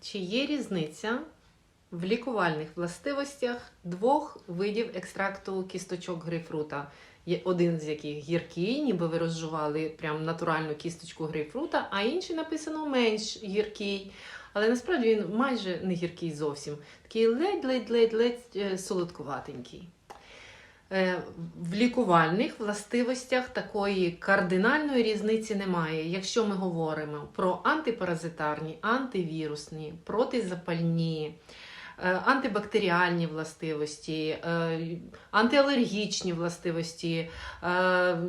Чи є різниця в лікувальних властивостях двох видів екстракту кісточок грейпфрута? Є один з яких гіркий, ніби ви розжували прям натуральну кісточку грейпфрута, а інший написано менш гіркий. Але насправді він майже не гіркий зовсім. Такий ледь-ледь-ледь-ледь е, солодкуватенький. Е, В лікувальних властивостях такої кардинальної різниці немає. Якщо ми говоримо про антипаразитарні, антивірусні, протизапальні, е, антибактеріальні властивості, е, антиалергічні властивості,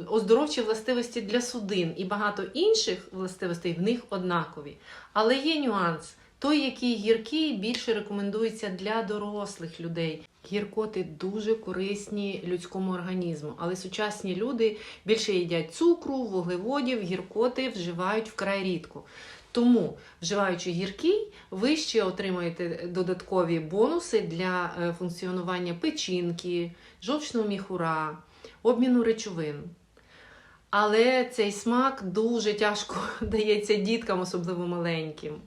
оздоровчі властивості для судин і багато інших властивостей в них однакові. Але є нюанс. Той, який гіркий, більше рекомендується для дорослих людей. Гіркоти дуже корисні людському організму, але сучасні люди більше їдять цукру, вуглеводів, гіркоти вживають вкрай рідко. Тому, вживаючи гіркий, ви ще отримаєте додаткові бонуси для е, функціонування печінки, жовчного міхура, обміну речовин. Але цей смак дуже тяжко дається діткам, особливо маленьким.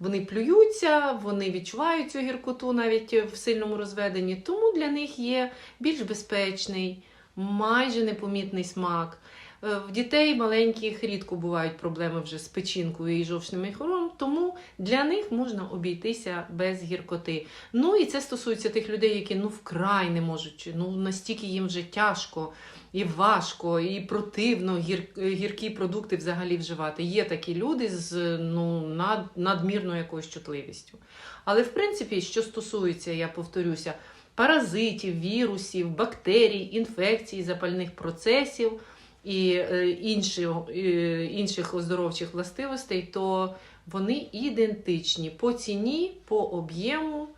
Вони плюються, вони відчувають цю гіркоту навіть в сильному розведенні, тому для них є більш безпечний, майже непомітний смак. Е, В дітей маленьких рідко бувають проблеми вже з печінкою і жовчним міхуром, тому для них можна обійтися без гіркоти. Ну і це стосується тих людей, які ну вкрай не можуть, ну настільки їм вже тяжко і важко, і противно гір, гіркі продукти взагалі вживати. Є такі люди з ну, над, надмірною якоюсь чутливістю. Але в принципі, що стосується, я повторюся, паразитів, вірусів, бактерій, інфекцій, запальних процесів і е, інші, е, інших оздоровчих властивостей, то вони ідентичні по ціні, по об'єму.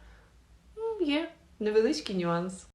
Є невеличкий нюанс.